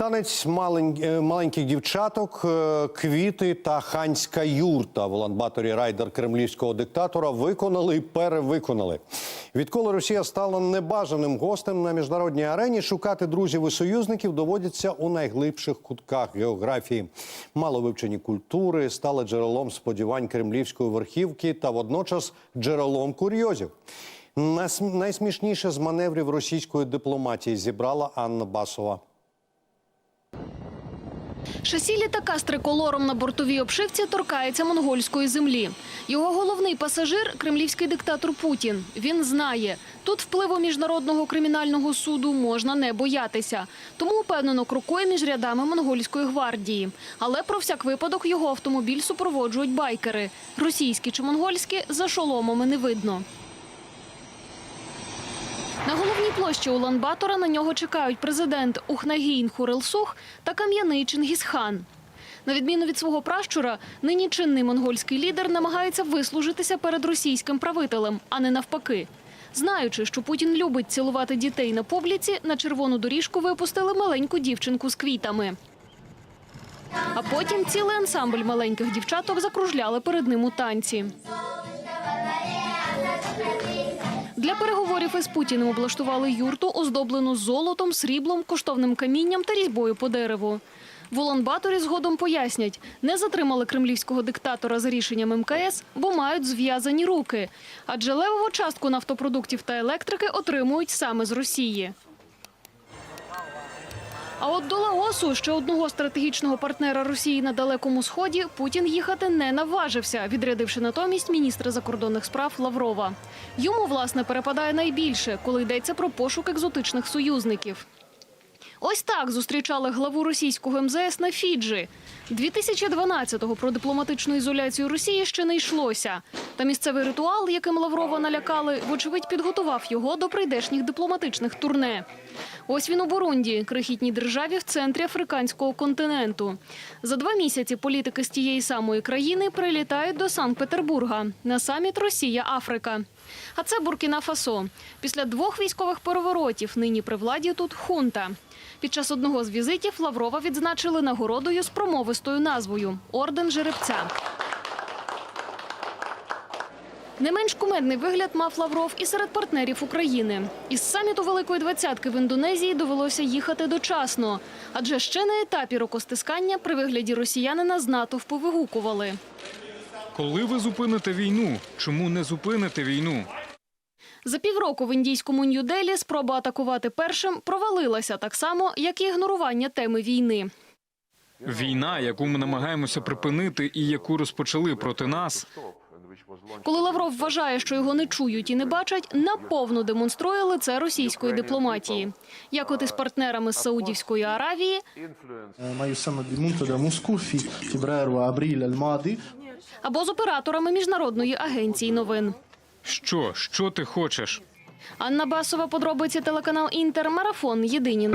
Танець е, маленьких дівчаток, е, квіти та ханська юрта в Улан-Баторі райдер кремлівського диктатора виконали і перевиконали. Відколи Росія стала небажаним гостем на міжнародній арені, шукати друзів і союзників доводиться у найглибших кутках географії. Маловивчені культури стали джерелом сподівань кремлівської верхівки та водночас джерелом курйозів. Найсмішніше з маневрів російської дипломатії зібрала Анна Басова. Шасі літака з триколором на бортовій обшивці торкається монгольської землі. Його головний пасажир – кремлівський диктатор Путін. Він знає, тут впливу міжнародного кримінального суду можна не боятися. Тому упевнено крокує між рядами монгольської гвардії. Але про всяк випадок його автомобіль супроводжують байкери. Російські чи монгольські за шоломами не видно. На головній площі Улан-Батора на нього чекають президент Ухнагін Хурелсух та кам'яний Чингісхан. На відміну від свого пращура, нині чинний монгольський лідер намагається вислужитися перед російським правителем, а не навпаки. Знаючи, що Путін любить цілувати дітей на публіці, на червону доріжку випустили маленьку дівчинку з квітами. А потім цілий ансамбль маленьких дівчаток закружляли перед ним у танці. Для переговорів із Путіним облаштували юрту, оздоблену золотом, сріблом, коштовним камінням та різьбою по дереву. В Улан-Баторі згодом пояснять, не затримали кремлівського диктатора за рішенням МКС, бо мають зв'язані руки. Адже левову частку нафтопродуктів та електрики отримують саме з Росії. А от до Лаосу, ще одного стратегічного партнера Росії на далекому сході, Путін їхати не наважився, відрядивши натомість міністра закордонних справ Лаврова. Йому власне перепадає найбільше, коли йдеться про пошук екзотичних союзників. Ось так зустрічали главу російського МЗС на Фіджі. 2012-го про дипломатичну ізоляцію Росії ще не йшлося. Та місцевий ритуал, яким Лаврова налякали, вочевидь підготував його до прийдешніх дипломатичних турне. Ось він у Бурунді, крихітній державі в центрі африканського континенту. За два місяці політики з тієї самої країни прилітають до Санкт-Петербурга на саміт Росія-Африка. А це Буркіна Фасо. Після двох військових переворотів нині при владі тут хунта. Під час одного з візитів Лаврова відзначили нагородою з промовистою назвою Орден Жеребця. Не менш кумедний вигляд мав Лавров і серед партнерів України. Із саміту Великої двадцятки в Індонезії довелося їхати дочасно, адже ще на етапі рукостискання при вигляді росіянина з натовпу вигукували. Коли ви зупините війну? Чому не зупините війну? За півроку в індійському Нью-Делі спроба атакувати першим провалилася так само, як і ігнорування теми війни. Війна, яку ми намагаємося припинити, і яку розпочали проти нас. Коли Лавров вважає, що його не чують і не бачать, наповно демонструє лице російської дипломатії. Як от із партнерами з Саудівської Аравії, або з операторами міжнародної агенції новин що, що ти хочеш? Анна Басова, подробиці телеканал Інтер, марафон. Єдині.